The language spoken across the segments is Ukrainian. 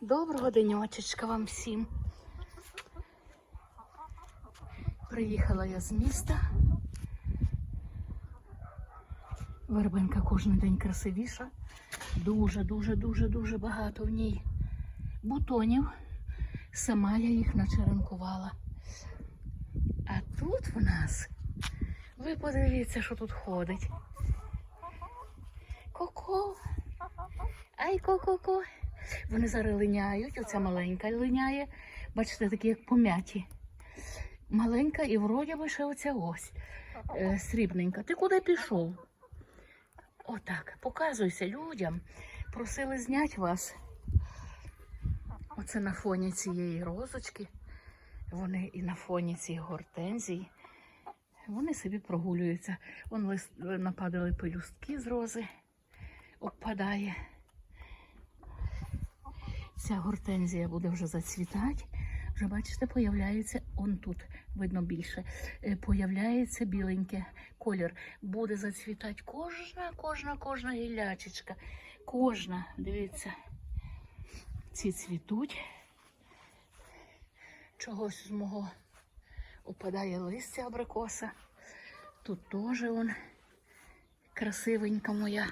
Доброго денечечка вам всім. Приїхала я з міста. Вербенка кожен день красивіша. Дуже, дуже, дуже, дуже багато в ній бутонів. Сама я їх начеренкувала. А тут в нас, ви подивіться, що тут ходить. Коко. Ай, ко-ко-ко. Вони зараз линяють, оця маленька линяє. Бачите, такі як пом'яті. Маленька і вроді би ще оця ось е, срібненька. Ти куди пішов? Отак, показуйся людям. Просили зняти вас. Оце на фоні цієї розочки. Вони і на фоні цієї гортензії. Вони собі прогулюються. Вон лист нападали пелюстки з рози, обпадає. Ця гортензія буде вже зацвітати. Вже бачите, появляється он тут, видно більше. е, Появляється біленьке колір. Буде зацвітати кожна, кожна, кожна гілячечка. Кожна, дивіться, ці цвітуть. Чогось з мого опадає листя абрикоса. Тут теж он красивенька моя.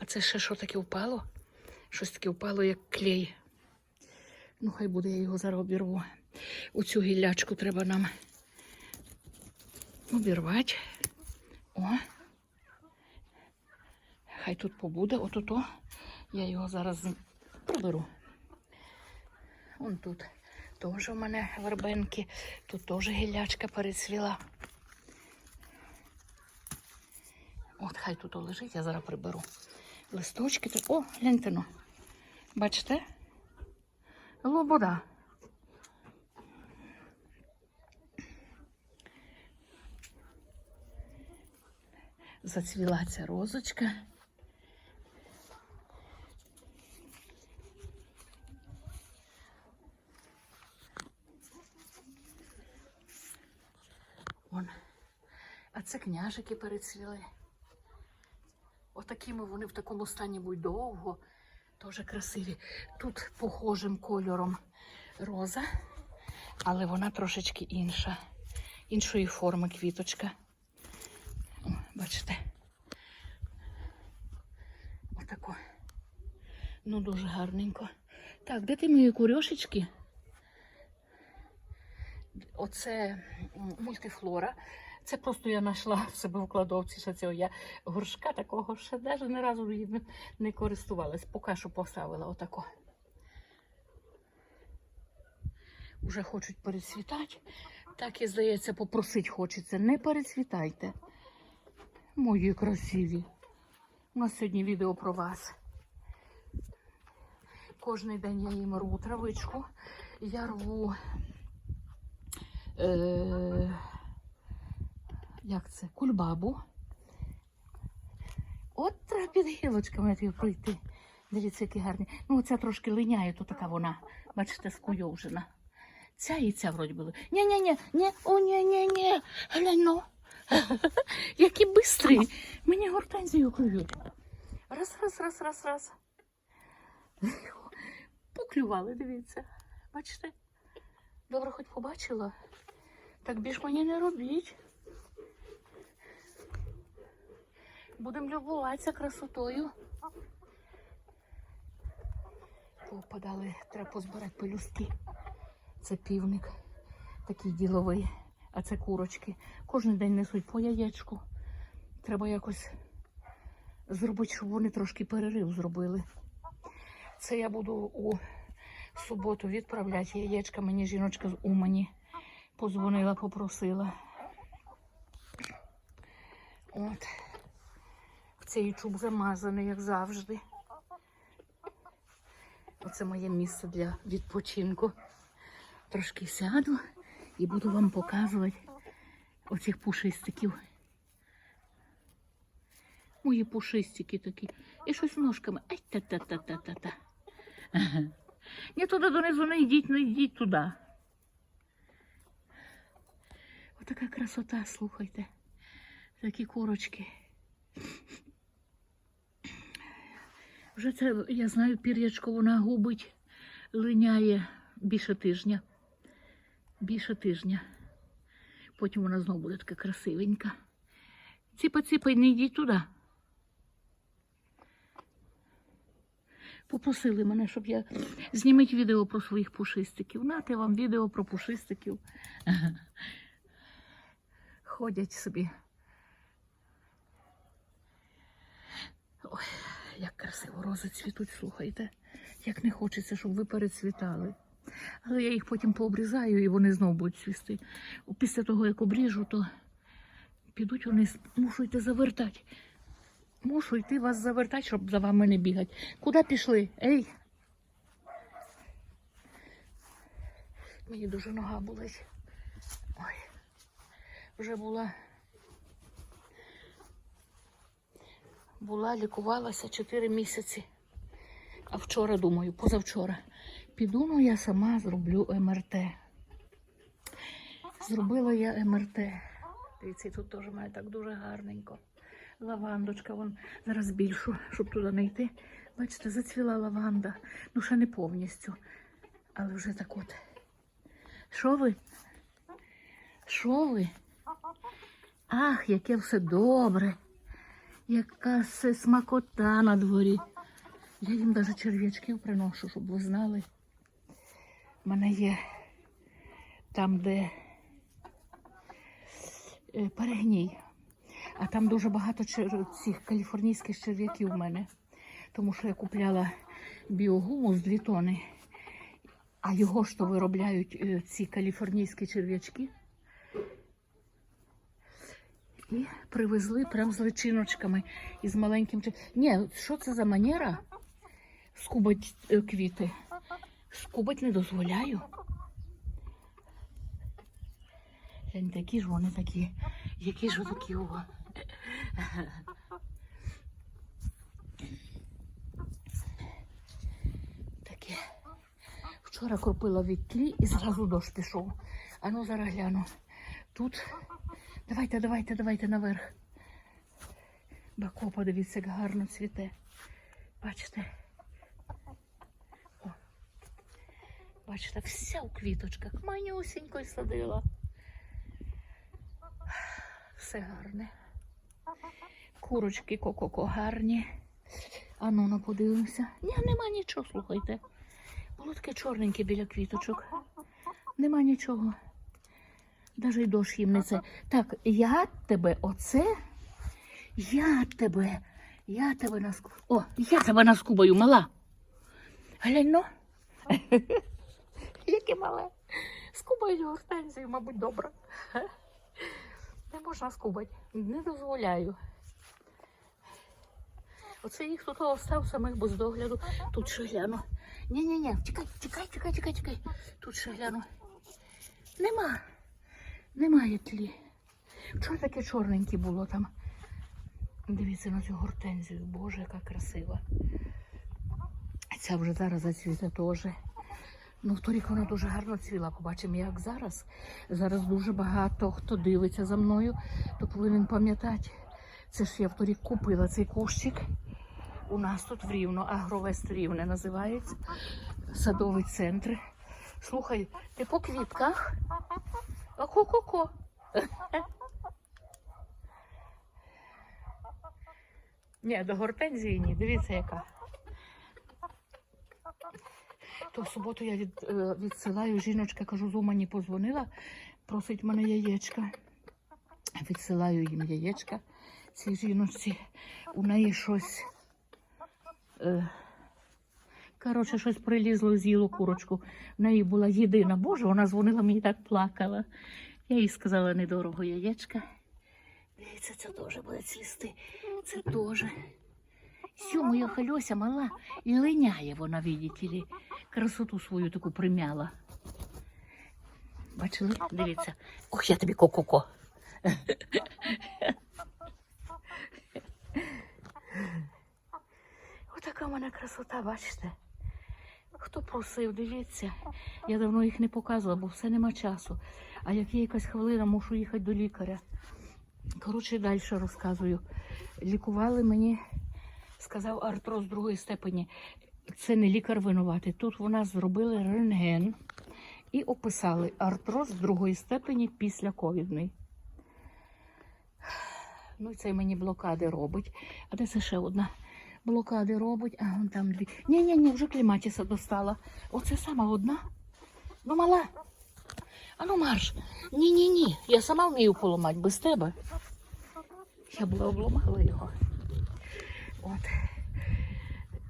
А це ще що таке впало? Щось таке впало, як клей. Ну, хай буде, я його зараз обірву. Оцю гіллячку треба нам обірвати. О. Хай тут побуде, отото. Я його зараз приберу. Вон тут теж у мене вербенки. Тут теж гіллячка перецвіла. От хай тут лежить, я зараз приберу. Листочки. О, гляньте ну. Бачите? Лобода. Зацвіла ця розочка. Вон. А це княжики перецвіли. Отакими вони в такому стані будуть довго. Дуже красиві. Тут похожим кольором роза, але вона трошечки інша. Іншої форми квіточка. Бачите? Отако. Ну, дуже гарненько. Так, де ти мої курьошечки? Оце мультифлора. Це просто я знайшла в себе в кладовці ще цього. Я горшка такого ще навіть ні разу не- не користувалась. Поки що поставила отако. Уже хочуть перецвітати. Так і здається, попросить хочеться. Не перецвітайте. Мої красиві. У нас сьогодні відео про вас. Кожний день я їм рву травичку. Я рву. Е- як це? Кульбабу. От треба під гілочками пройти. Дивіться, які гарні. Ну, оця трошки линяє, то така вона, бачите, скуйовжена. Ця і ця вроді були. Ні, ні, ні, ні, о, ні, ні, ні. Глянь, ну. Які бистрі. Мені гортензію клюють. Раз, раз, раз, раз, раз. Поклювали, дивіться. Бачите? Добре, хоч побачила. Так більш мені не робіть. Будемо любуватися красотою. Попадали, треба позбирати пелюстки. Це півник, такий діловий, а це курочки. Кожен день несуть по яєчку. Треба якось зробити, щоб вони трошки перерив зробили. Це я буду у суботу відправляти яєчка. Мені жіночка з Умані позвонила, попросила. От. Цей чуб замазаний, як завжди. Оце моє місце для відпочинку. Трошки сяду і буду вам показувати оцих пушистиків. Мої пушистики такі. І щось ножками. Ай та-та-та-та-та-та. Ні туди донизу не йдіть, не йдіть туди. Отака красота, слухайте. Такі курочки. Вже це, я знаю, пір'ячко вона губить. линяє більше тижня. Більше тижня. Потім вона знову буде така красивенька. Ціпа, ціпа, не йдіть туди. Попросили мене, щоб я зніміть відео про своїх пушистиків. Нате вам відео про пушистиків. Ходять собі. Ой, як красиво рози цвітуть, слухайте. Як не хочеться, щоб ви перецвітали. Але я їх потім пообрізаю і вони знову будуть цвісти. Після того, як обріжу, то підуть вони, мушу йти завертати. Мушу йти вас завертати, щоб за вами не бігати. Куди пішли? Ей? Мені дуже нога болить. Ой. Вже була. Була, лікувалася 4 місяці. А вчора, думаю, позавчора. Піду, ну я сама зроблю МРТ. Зробила я МРТ. Дивіться, тут теж має так дуже гарненько. Лавандочка, вон зараз більшу, щоб туди не йти. Бачите, зацвіла лаванда. Ну, ще не повністю. Але вже так от. Що ви? Що ви? Ах, яке все добре. Яка все смакота на дворі. Я їм навіть черв'ячків приношу, щоб ви знали. У мене є там, де е, перегній. А там дуже багато чер... цих каліфорнійських черв'яків у мене. Тому що я купляла біогумус 2 тони, а його ж то виробляють е, ці каліфорнійські черв'ячки. І привезли прям з личиночками і з маленьким Ні, що це за манера? Скубать е, квіти. Скубать не дозволяю. Глянь, такі ж вони такі. Які ж такі о. Таке. Вчора кропила від тлі і зразу дощ пішов. А ну зараз гляну. Тут. Давайте, давайте, давайте наверх. Бако, подивіться, як гарно цвіте. Бачите? О. Бачите, вся у квіточках. Манюсінько садила. Все гарне. Курочки ко-ко-ко гарні. А ну, ну подивимося. Ні, нема нічого, слухайте. Було таке чорненьке біля квіточок. Нема нічого. Даже й дощ їм не це. Так, я тебе оце. Я тебе. Я тебе наску. О, я тебе наскубаю, мала. Глянь, ну. Яке мале. Скубають гортензію, мабуть, добре. Не можна скубати. Не дозволяю. Оце їх тут остав самих без догляду. Тут ще гляну. Ні-ні-ні, чекай, чекай, чекай, чекай, чекай. Тут ще гляну. Нема. Немає тлі. Вчора таке чорненьке було там. Дивіться на цю гортензію. Боже, яка красива. Ця вже зараз зацвіте теж. Ну, вторік вона дуже гарно цвіла. Побачимо, як зараз. Зараз дуже багато хто дивиться за мною, то повинен пам'ятати. Це ж я вторік купила цей кущик. У нас тут в Рівно, Агровест Рівне називається. Садовий центр. Слухай, ти по квітках? А ко-ко-ко. Ні, до гортензії ні. Dивіться, яка. То в суботу я від, е, відсилаю, жіночка, кажу, Зума не позвонила, просить мене яєчка. Відсилаю їм яєчка цій жіночці. У неї щось. Е, коротше, щось прилізло, з'їло курочку. В неї була єдина. Боже, вона дзвонила мені так плакала. Я їй сказала недорого яєчка. Дивіться, це теж буде цвісти. Це теж. Сю, моя хальося мала і линяє вона, видите ли. Красоту свою таку примяла. Бачили? Дивіться. Ох, я тобі ко-ко-ко. Отака мене красота, бачите? Хто просив, дивіться. Я давно їх не показувала, бо все нема часу. А як є якась хвилина, мушу їхати до лікаря. Коротше, далі розказую. Лікували мені, сказав артроз другої степені. це не лікар винуватий. Тут вона зробили рентген і описали артроз другої степені після ковідний. Ну, це мені блокади робить. А де це ще одна? Блокади робить, а вон там дві. Ні, ні, ні, вже кліматіса достала. Оце сама одна. Ну, мала. А ну марш. Ні, ні, ні. Я сама вмію поламати без тебе. Я була обломала його. От.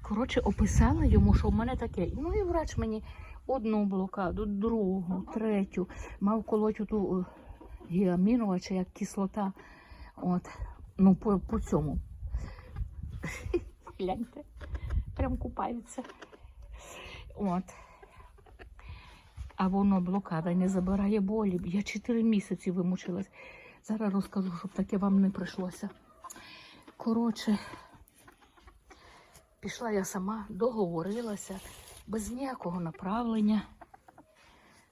Коротше, описала йому, що в мене таке. Ну і врач мені одну блокаду, другу, третю. Мав колоть ту гіамінова чи як кислота. От. Ну, по, по цьому. Гляньте. Прям купаються. От. А воно блокада не забирає болі. Я 4 місяці вимучилась. Зараз розкажу, щоб таке вам не прийшлося. Коротше, пішла я сама, договорилася, без ніякого направлення.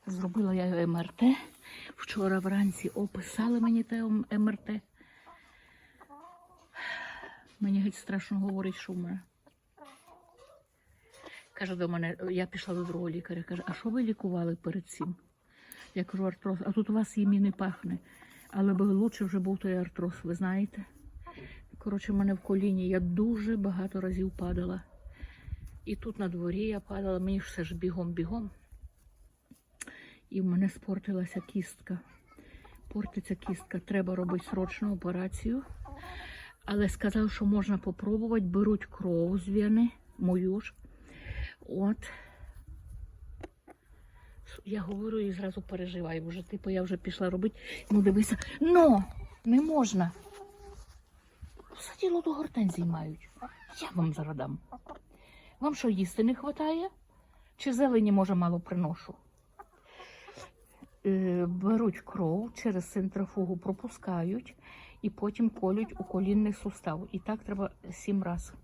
Зробила я МРТ. Вчора вранці описали мені те МРТ. Мені геть страшно говорить, що в мене. Каже до мене, я пішла до другого лікаря, каже, а що ви лікували перед цим? Я кажу, артроз, а тут у вас їм і не пахне. Але би лучше вже був той артроз, ви знаєте. Коротше, в мене в коліні я дуже багато разів падала. І тут на дворі я падала, мені ж все ж бігом-бігом. І в мене спортилася кістка. Портиться кістка, треба робити срочну операцію. Але сказав, що можна попробувати, беруть кров з вени, мою ж. От. Я говорю і зразу переживаю, вже типу я вже пішла робити. Ну дивися, ну, не можна. Саділо до гортензій мають. Я вам зараз дам. Вам що їсти не вистачає? Чи зелені, може, мало приношу? Е, беруть кров через центрофугу, пропускають і потім колють у колінний сустав. І так треба сім разів.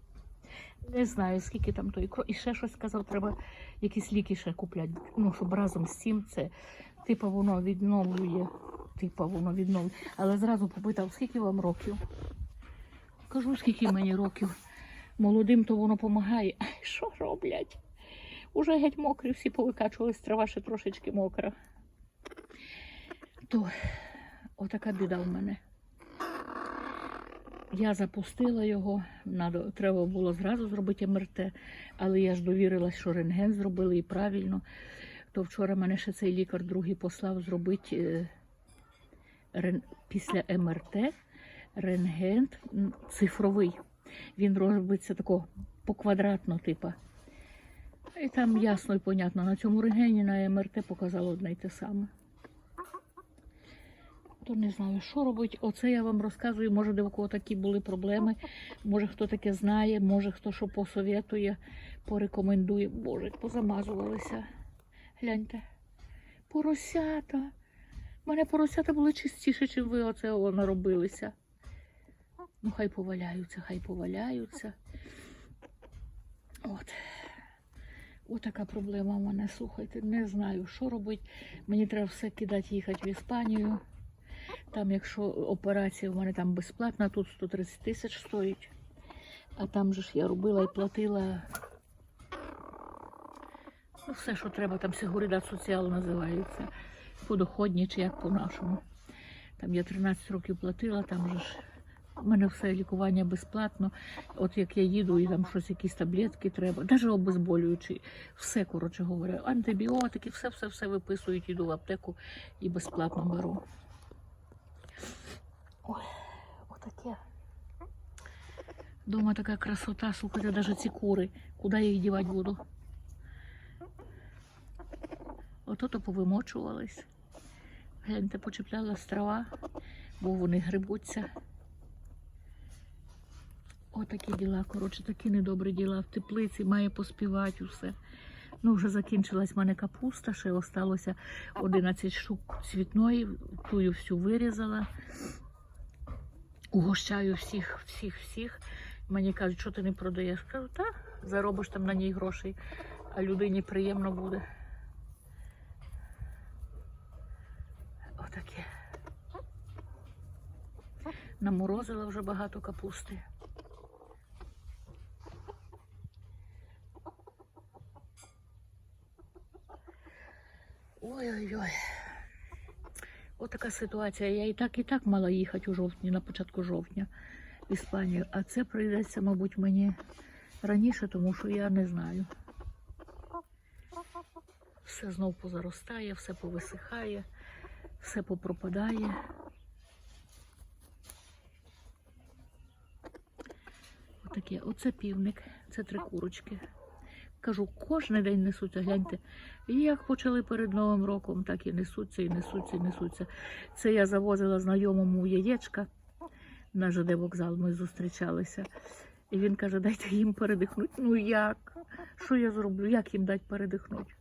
Не знаю, скільки там тої крові. І ще щось сказав, треба якісь ліки ще купляти. Ну, щоб разом з цим це, типа воно відновлює. Типа воно відновлює. Але зразу попитав, скільки вам років? Кажу, скільки мені років. Молодим то воно допомагає. Що роблять? Уже геть мокрі, всі повикачувались, трава ще трошечки мокра. То отака біда в мене. Я запустила його, надо, треба було зразу зробити МРТ, але я ж довірилась, що рентген зробили і правильно. То вчора мене ще цей лікар другий послав зробити е, рен, після МРТ рентген цифровий. Він робиться тако по квадратно, типа. І там ясно і понятно. На цьому рентгені на МРТ показало одне й те саме. То не знаю, що робить. Оце я вам розказую. Може, де у кого такі були проблеми. Може, хто таке знає, може хто що посоветує, порекомендує. Боже, позамазувалися. Гляньте. Поросята. У мене поросята були чистіше, ніж ви оце наробилися. Ну, хай поваляються, хай поваляються. От. Отака проблема в мене, слухайте, не знаю, що робити. Мені треба все кидати, їхати в Іспанію. Там, якщо операція в мене там безплатна, тут 130 тисяч стоїть. А там же ж я робила і платила. Ну, все, що треба, там Сигуридат соціал називається. Подоходні чи як по-нашому. Там я 13 років платила, там же ж у мене все лікування безплатно. От як я їду, і там щось, якісь таблетки треба, навіть обезболюючі, все, коротше говоря, антибіотики, все, все, все виписують, іду в аптеку і безплатно беру. Ой, отаке. Дома така красота, слухайте, навіть ці кури. Куди я їх дівати буду? Ото то повимочувались. Гляньте, почеплялась трава, бо вони грибуться. Отакі діла, коротше, такі недобрі діла в теплиці, має поспівати усе. Ну, вже закінчилась в мене капуста, ще осталося 11 штук цвітної, тую всю вирізала. Угощаю всіх, всіх, всіх. Мені кажуть, що ти не продаєш. Кажу, так, заробиш там на ній грошей, а людині приємно буде. Отаке. Наморозила вже багато капусти. Отака ситуація. Я і так, і так мала їхати у жовтні, на початку жовтня в Іспанію. А це прийдеться, мабуть, мені раніше, тому що я не знаю. Все знов позаростає, все повисихає, все попропадає. Отаке, оце півник, це три курочки. Кажу, кожен день несуться, гляньте. І як почали перед Новим роком, так і несуться, і несуться, і несуться. Це я завозила знайомому яєчка на ЖД вокзал, ми зустрічалися. І він каже, дайте їм передихнути. Ну як? Що я зроблю? Як їм дати передихнути?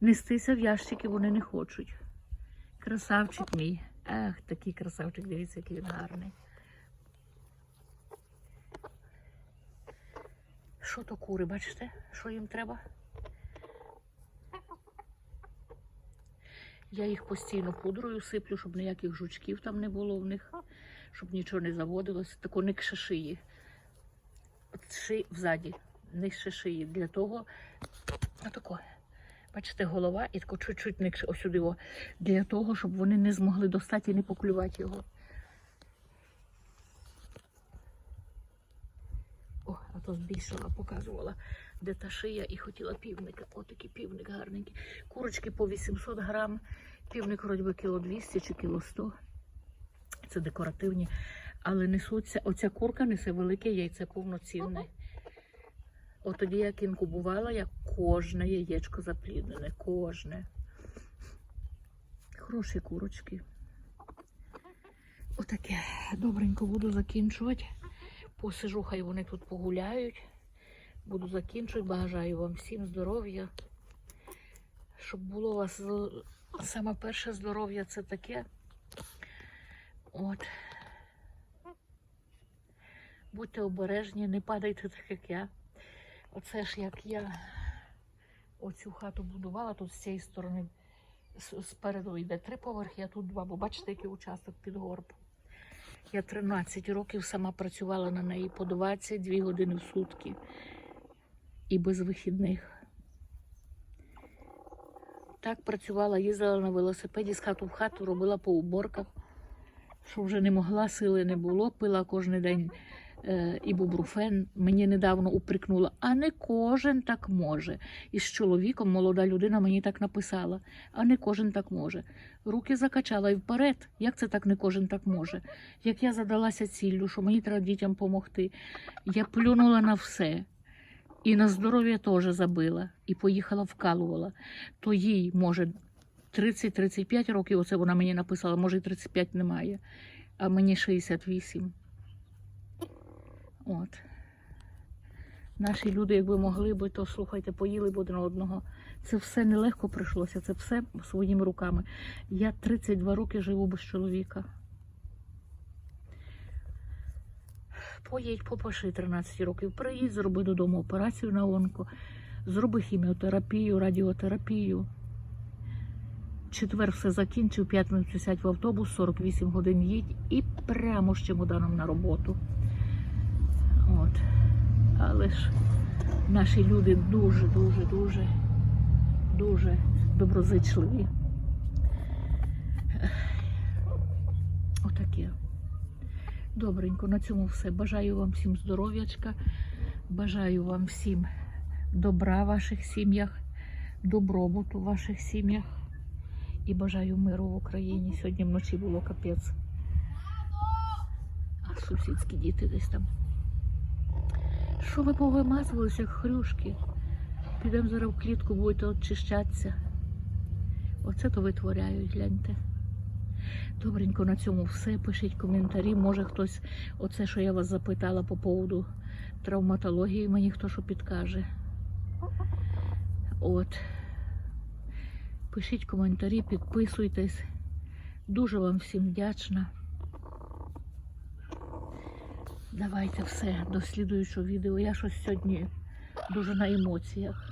Нестися в ящики вони не хочуть. Красавчик мій. Ах, такий красавчик, дивіться, який він гарний. Що то кури, бачите, що їм треба? Я їх постійно пудрою сиплю, щоб ніяких жучків там не було в них, щоб нічого не заводилося. Тако не шиї. От ши взаді, не шиї. Для того, отако. Бачите, голова і тако чуть-чуть не ось сюди. Для того, щоб вони не змогли достати і не поклювати його. О, а то збільшила, показувала, де та шия і хотіла півника. Отакий півник гарненький. Курочки по 800 грам, півник вроді би кіло 200 чи кіло 100. Це декоративні. Але несуться, оця курка несе велике яйце повноцінне. От тоді як інкубувала, я кожне яєчко запліднене, кожне. Хороші курочки. Отаке. Добренько буду закінчувати. Посижу, хай вони тут погуляють. Буду закінчувати. Бажаю вам всім здоров'я. Щоб було у вас саме перше здоров'я це таке. От. Будьте обережні, не падайте так, як я. Оце ж як я оцю хату будувала, тут з цієї сторони спереду йде три поверхи, а тут два, бо бачите, який участок під горб. Я 13 років сама працювала на неї по 22 години в сутки і без вихідних. Так працювала, їздила на велосипеді з хату в хату, робила по уборках, що вже не могла, сили не було, пила кожен день е, ібупрофен. Мені недавно упрекнула, а не кожен так може. І з чоловіком молода людина мені так написала, а не кожен так може. Руки закачала і вперед. Як це так не кожен так може? Як я задалася ціллю, що мені треба дітям допомогти, я плюнула на все. І на здоров'я теж забила, і поїхала вкалувала. То їй, може, 30-35 років, оце вона мені написала, може, і 35 немає, а мені 68. От. Наші люди, якби могли би, то слухайте, поїли б один одного. Це все нелегко прийшлося, це все своїми руками. Я 32 роки живу без чоловіка. Поїдь, попаши 13 років, приїдь, зроби додому операцію на онко, зроби хіміотерапію, радіотерапію. Четвер все закінчив, п'ятницю сядь в автобус, 48 годин їдь і прямо з чемоданом на роботу. Але ж наші люди дуже, дуже, дуже, дуже доброзичливі. Отаке. Добренько, на цьому все. Бажаю вам всім здоров'ячка, бажаю вам всім добра в ваших сім'ях, добробуту в ваших сім'ях і бажаю миру в Україні. Сьогодні вночі було капець. А сусідські діти десь там. Що ви повимазувалися, як хрюшки? Підемо зараз в клітку, будете очищатися. Оце то витворяють, гляньте. Добренько на цьому все. Пишіть коментарі. Може хтось, оце, що я вас запитала по поводу травматології, мені хто що підкаже. От. Пишіть коментарі, підписуйтесь. Дуже вам всім вдячна. Давайте все до слідуючого відео. Я щось сьогодні дуже на емоціях.